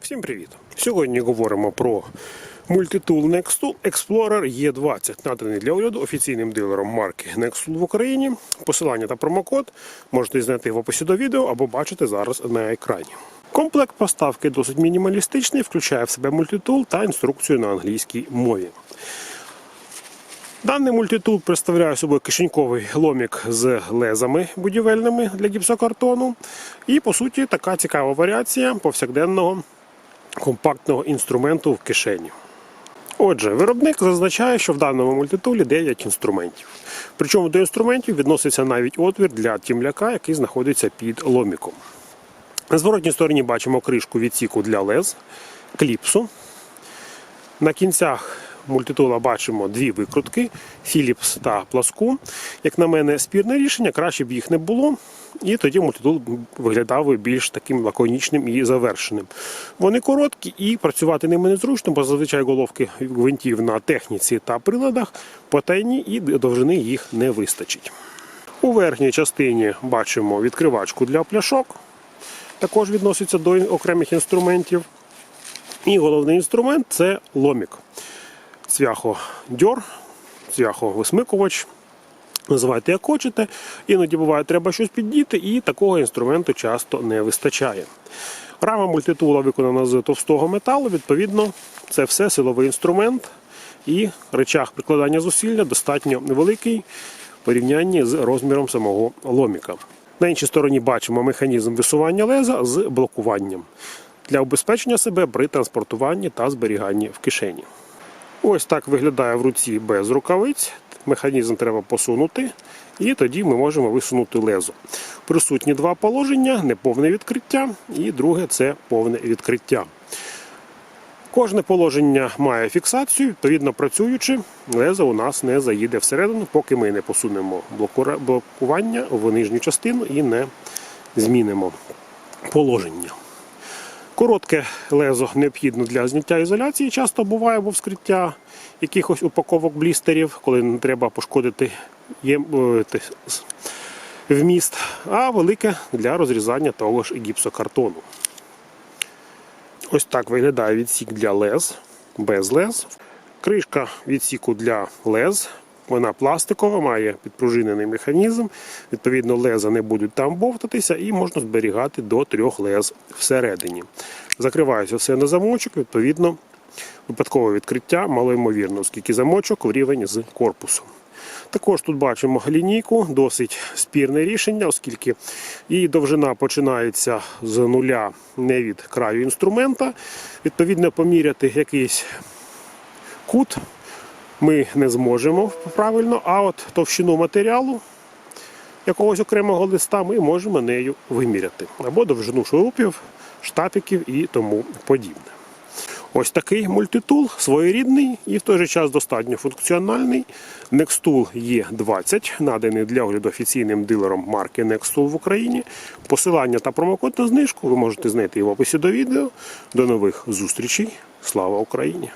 Всім привіт! Сьогодні говоримо про мультитул Nextool Explorer E20, наданий для огляду офіційним дилером марки Nextool в Україні. Посилання та промокод можете знайти в описі до відео або бачити зараз на екрані. Комплект поставки досить мінімалістичний, включає в себе мультитул та інструкцію на англійській мові. Даний мультитул представляє собою кишеньковий ломік з лезами будівельними для гіпсокартону. І, по суті, така цікава варіація повсякденного компактного інструменту в кишені. Отже, виробник зазначає, що в даному мультитулі 9 інструментів. Причому до інструментів відноситься навіть отвір для тімляка, який знаходиться під ломіком. На зворотній стороні бачимо кришку відсіку для лез, кліпсу. На кінцях мультитула бачимо дві викрутки Philips та пласку. Як на мене, спірне рішення, краще б їх не було. І тоді мультитул виглядав би більш таким лаконічним і завершеним. Вони короткі і працювати ними незручно, бо зазвичай головки гвинтів на техніці та приладах потайні і довжини їх не вистачить. У верхній частині бачимо відкривачку для пляшок, також відноситься до окремих інструментів. І головний інструмент це ломік. Цвяхо-дьор, цвяхо-висмикувач. Називайте як хочете. Іноді буває, треба щось піддіти, і такого інструменту часто не вистачає. Рама мультитула виконана з товстого металу, відповідно, це все силовий інструмент, і речах прикладання зусилля достатньо невеликий в порівнянні з розміром самого ломіка. На іншій стороні бачимо механізм висування леза з блокуванням для убезпечення себе при транспортуванні та зберіганні в кишені. Ось так виглядає в руці без рукавиць. Механізм треба посунути, і тоді ми можемо висунути лезо. Присутні два положення: неповне відкриття, і друге це повне відкриття. Кожне положення має фіксацію, відповідно працюючи, лезо у нас не заїде всередину, поки ми не посунемо блокування в нижню частину і не змінимо положення. Коротке лезо необхідно для зняття ізоляції. Часто буває або вскриття якихось упаковок блістерів, коли не треба пошкодити е, вміст, а велике для розрізання того ж гіпсокартону. Ось так виглядає відсік для лез, без лез. Кришка відсіку для лез. Вона пластикова, має підпружинений механізм. Відповідно, леза не будуть там бовтатися і можна зберігати до трьох лез всередині. Закривається все на замочок, відповідно, випадкове відкриття малоймовірно, оскільки замочок в рівень з корпусом. Також тут бачимо лінійку, досить спірне рішення, оскільки її довжина починається з нуля не від краю інструмента. Відповідно, поміряти якийсь кут ми не зможемо правильно, а от товщину матеріалу якогось окремого листа ми можемо нею виміряти. Або довжину шурупів, штапіків і тому подібне. Ось такий мультитул, своєрідний і в той же час достатньо функціональний. Nextool E20, наданий для огляду офіційним дилером марки Nextool в Україні. Посилання та промокод на знижку ви можете знайти в описі до відео. До нових зустрічей. Слава Україні!